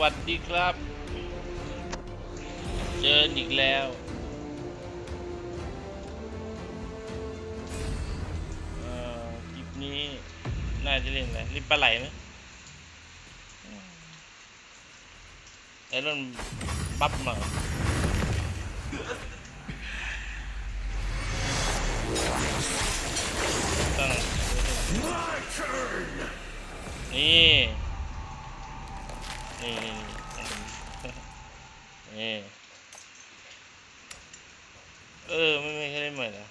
วัสดีครับ เจออีกแล้ว เอ่อคลิปนี้ น่าจะเล่นอะไรเล่นปลาไหลไหมอืมไอ้เรื่องบัฟมาตั้งนี่ นี่นี่นี่เออ ไม่ไม่เคยได้เหมือนอะ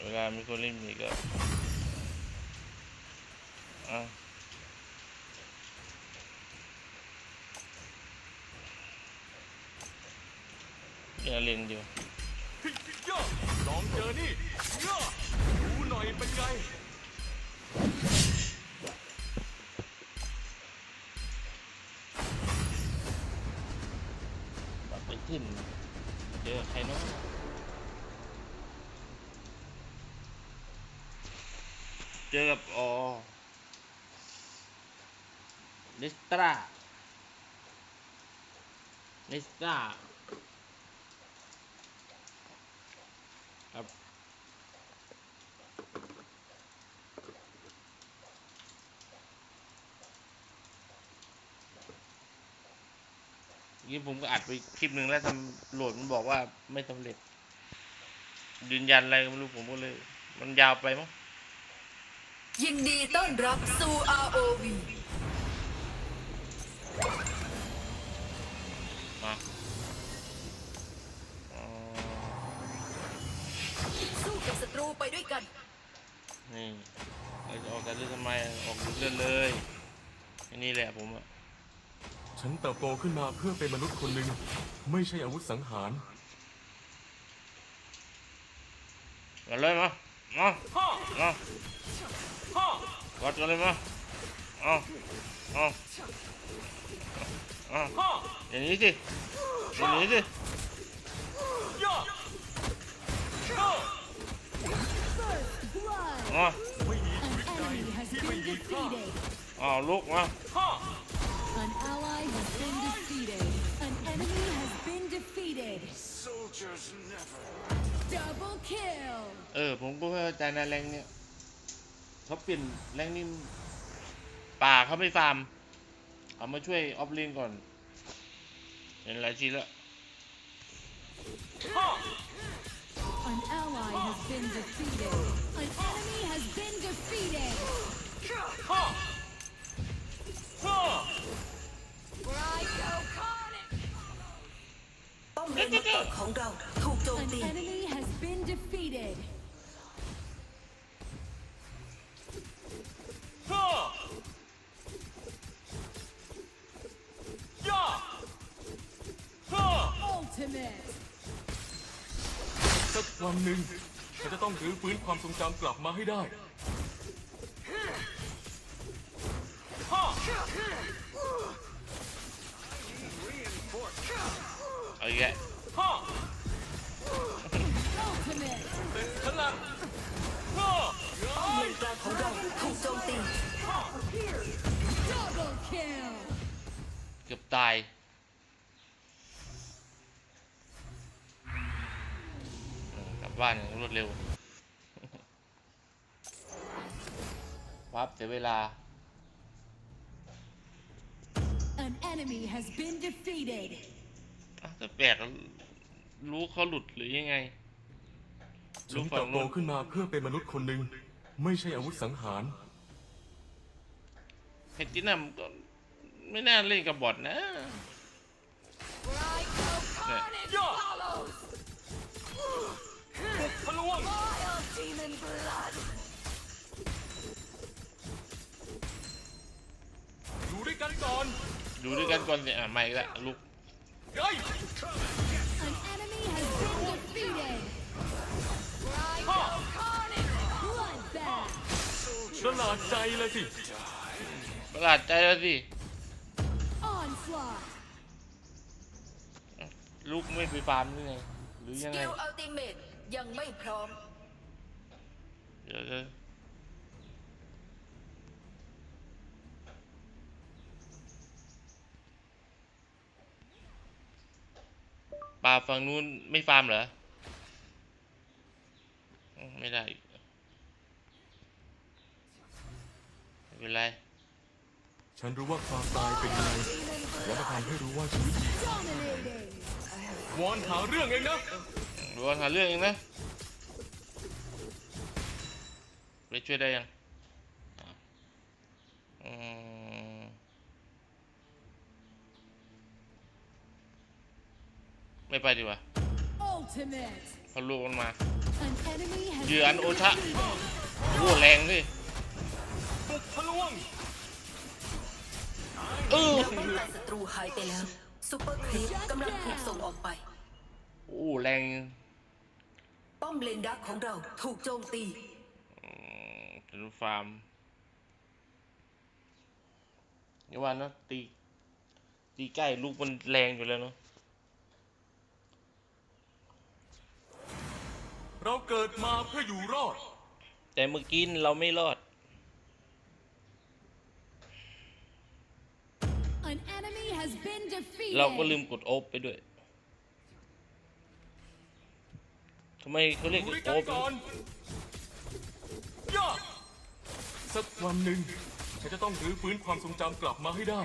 เวลามีคนเล่นมีก็อะอย่าเล่นเดียวย่ ลองเจอนี่ย่าดูหน่อยเป็นไงแบบไปขึ้นเจอใครเนาะเจอกับอ๋อลิสตราลิสตราครับ นี่ผมก็อัดไปคลิปหนึ่งแล้วทำโหลดมันบอกว่าไม่สำเร็จ ยืนยันอะไรก็ไม่รู้ผมก็เลย มันยาวไปมั้งยินดีต้อนรับสู่ ROV มาอ๋อสู้กับศัตรูไปด้วยกัน นี่เราจะออกกันเรื่องทำไมออกเรื่องเลยอันนี้แหละผมอะ ฉันเติบโตขึ้นมาเพื่อเป็นมนุษย์คนหนึ่ง ไม่ใช่อาวุธสังหาร กันเลยมา มา มาฮ่ากดกันเลยมาเอาเอาเอาฮ่าอย่างนี้สิ อย่างนี้สิย่าย่า Blood! มาไม่มี An ชีวิตใด enemy has ที่ไม่ been มีค่า defeated. เอาลุกมาฮ่า An ally has been defeated. An enemy has been defeated. Double kill. เออ ผมก็ไม่เข้าใจนะแรงเนี่ยเขาเปลี่ยนแรงนี่ป่าเขาไม่ฟาร์ม เอามาช่วยออฟเลนก่อนเห็นหลายทีแล้วฮ่า An ally has been defeated. An enemy has been defeated. ของเราถูกโจม An ตี enemy has been defeated. ฮ่าย่าฮ่า Ultimate. สักวันหนึ่งฉันจะต้องรื้อฟื้นความทรงจำกลับมาให้ได้ฮ่าเอาอีกแล้ว กือบตายเออกลับบ้านอย่างรวดเร็ววับเสียเวลา An enemy has been defeated. อะแต่แปลกแล้วรู้เขาหลุดหรือยังไงฉัรู้นฝั่เติงบโตนู้นขึ้นมาเพื่อเป็นมนุษย์คนหนึ่ง ไม่ใช่อาวุธสังหารเฮตินัมก็ ไม่น่าเล่นกับบอทนะเนี่ยย่าบุกทะลวงอยู่ด้วยกันก่อน อยู่ด้วยกันก่อนสิอะไม่ละลุกเฮ้ย An enemy has been defeated. ฮ่า Bloodbath. ประหลาดใจเลยสิประหลาดใจแล้วสิ ลุกไม่ไปฟาร์มหรือไงหรือยังสไง กิลอัลติเมตยังไม่พร้อม เดี๋ยวจะปลาฝั่งนู้นไม่ฟาร์มเหรออืมไม่ได้อีกไม่เป็นไร ฉันรู้ว่าความตายเป็นยังไงและมาทำให้รู้ว่าชีวิตมี Dominating. วอนหาเรื่องเองนะดูว่าหาเรื่องเองนะไปช่วยได้ยังอะอืมไม่ไปดีกว่า Ultimate. เขาลูกมันมา An enemy has เหยื่ออัน been โอชะ defeated. โอ้แรงดิบุกทะลวงเออ ป้องกันศัตรูหายไปแล้วซูเปอร์ครีปกำลังถูกส่งออกไปโอ้แรงป้อมเลนดักของเราถูกโจมตีอืมเป็นฟาร์มนี่ว่าเนอะตีตีใกล้ลูกมันแรงอยู่แล้วเนาะเราเกิดมาเพื่ออยู่รอด แต่เมื่อกี้เราไม่รอด An enemy has been defeated. เราก็ลืมกดโอฟไปด้วย ทำไมเขาเรียกอยู่ด้วยโอกันฟก่อนย่าสักวันหนึ่งฉันจะต้องรื้อฟื้นความทรงจำกลับมาให้ได้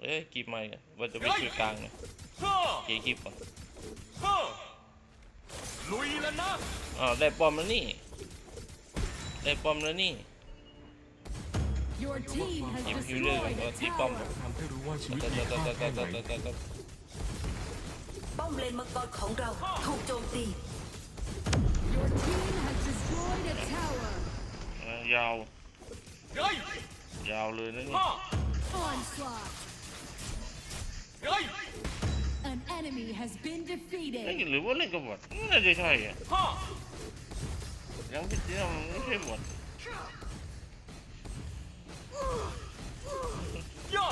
เอ้ยกีบใหม่กันว่าจะไปช่วยกลางเนี่ยฮ่าเกียร์กีบก่อนฮ่าลุยแล้วนะอ๋อได้ป้อมแล้วนี่ ได้ป้อมแล้วนี่ Your team has ยิมพิวเลอร์ destroyed ก็ a ตีป้อม tower. ทำให้รู้ว่าชีวิตตัดมีตัดค่าตัดตัแค่ดไหนตัดตัดตัด ป้อมเลนมังกรของเราถูกโจมตี Your team has destroyed a tower. เออยาว เฮ้ยยาวเลยนะนี่ฮ่า Onslaught. เฮ้ย An enemy has been เล่น defeated. หรือว่าเล่นกับบอทน่าจะใช่อะฮ่ายังพิจารณาไม่ใช่บอทย่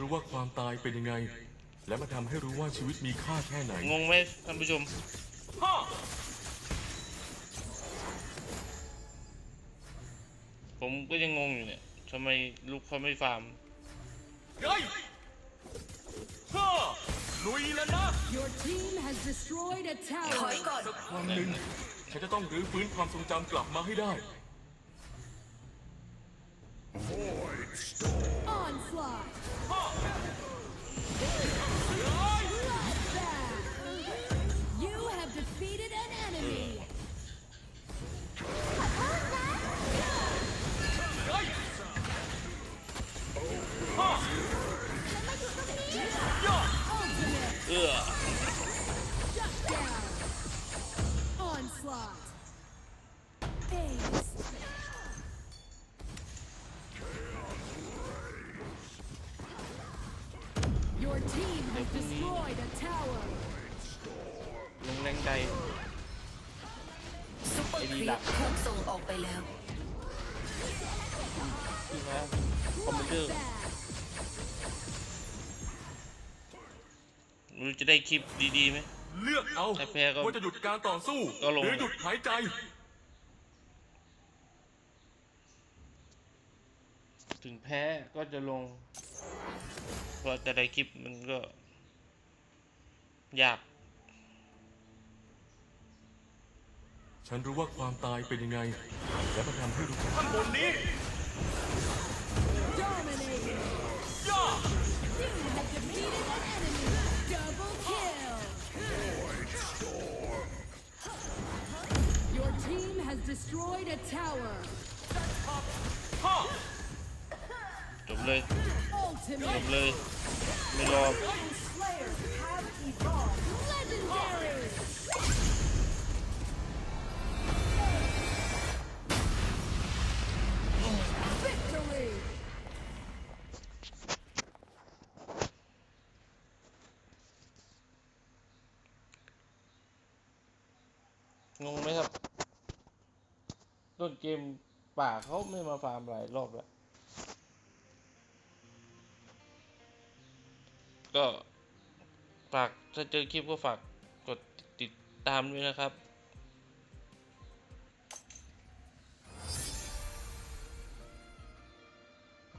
รู้ว่าความตายเป็นยังไง และมาทำให้รู้ว่าชีวิตมีค่าแค่ไหน งงไหมท่านผู้ชมฮ่าผมก็ยังงงอยู่เนี่ยทำไมลูกเขาไม่ฟาร์ม เฮ้ยฮ่าลุยแล้วนะ Your team has destroyed a ถอย tower. ก่อน วันหนึ่งฉันจะต้องรื้อฟื้นความทรงจำกลับมาให้ได้ Onslaught. Yeah. Team has destroyed a tower. ลงแรงใจซูเปอร์ครีปถูกส่งออกไปแล้วที่นะคอมพิวเตอร์ Bloodbath. ไม่รู้จะได้คลิปดีๆไหมเลือกเอาถ้าแพ้ก็ว่าจะหยุดการต่อสู้ ก็ลง หรือหยุดหายใจ ถึงแพ้ก็จะลง เพราะจะได้คลิปมันก็ ยาก ฉันรู้ว่าความตายเป็นยังไง และมาทำให้รู้ ข้างบนนี้ ต้นเกมป่าเขาไม่มาฟาร์มหลายรอบแล้ว ก็ฝากถ้าเจอคลิปก็ฝากกดติดตามด้วยนะครับ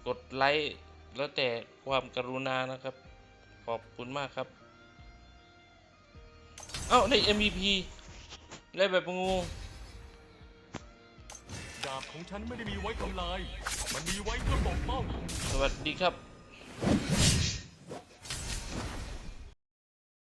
กดไลค์แล้วแต่ความกรุณานะครับ ขอบคุณมากครับ เอ้าได้ MVP ได้แบบงูาบของฉันไม่ได้มีไว้ทำลาย มันมีไว้เพื่อปกป้อง สวัสดีครับ